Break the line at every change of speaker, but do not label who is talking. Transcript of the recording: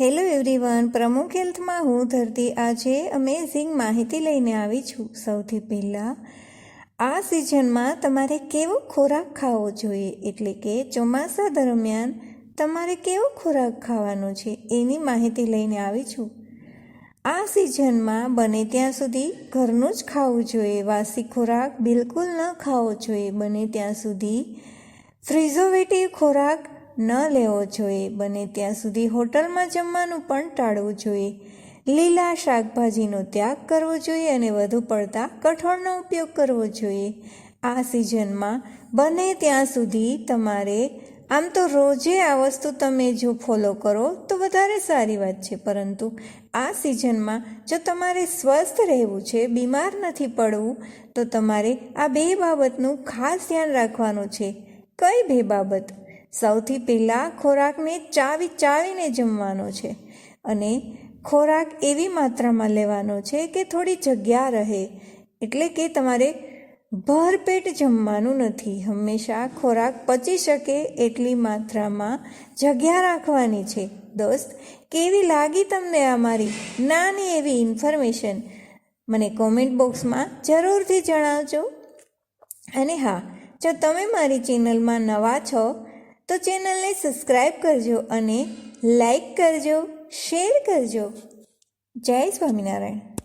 Hello everyone પ્રમુખ હેલ્થમાં હું ધરતી આજે અમેઝિંગ માહિતી લઈને આવી છું. સૌથી પહેલાં, આ સિઝનમાં તમારે કેવો ખોરાક ખાવો જોઈએ? એટલે કે ચોમાસા દરમિયાન તમારે કેવો ખોરાક ખાવાનો છે? એની માહિતી લઈને આવી છું. આ સિઝનમાં બને ત્યાં સુધી ઘરનું જ ખાવું જોઈએ. વાસી ખોરાક બિલકુલ ન ખાવો જોઈએ. બને ત્યાં સુધી ફ્રિઝોવેટિવ ખોરાક ન લેવો જોઈએ. બને ત્યાં સુધી હોટલમાં જમવાનું પણ ટાળવું જોઈએ. લીલા શાકભાજીનો ત્યાગ કરવો જોઈએ અને વધુ પડતા કઠોળનો ઉપયોગ કરવો જોઈએ. આ સિઝનમાં બને ત્યાં સુધી તમારે, આમ તો રોજે આ વસ્તુ તમે જો ફોલો કરો, તો વધારે સારી વાત છે. પરંતુ આ સિઝનમાં જો તમારે સ્વસ્થ રહેવું છે, બીમાર નથી પડવું, તો તમારે આ બે બાબતનું ખાસ ધ્યાન રાખવાનું છે. કઈ બે બાબત? સૌથી પહેલાં ખોરાકને ચાવી ચાવીને જમવાનો છે અને ખોરાક એવી માત્રામાં લેવાનો છે કે થોડી જગ્યા રહે. એટલે કે તમારે ભરપેટ જમવાનું નથી. હંમેશા ખોરાક પચી શકે એટલી માત્રામાં જગ્યા રાખવાની છે. દોસ્ત, કેવી લાગી તમને આ મારી નાની એવી ઇન્ફોર્મેશન? મને કોમેન્ટ બોક્સમાં જરૂરથી જણાવજો. અને હા, જો તમે મારી ચેનલમાં નવા છો તો ચેનલને સબસ્ક્રાઈબ કરજો અને લાઈક કરજો શેર કરજો. જય સ્વામિનારાયણ.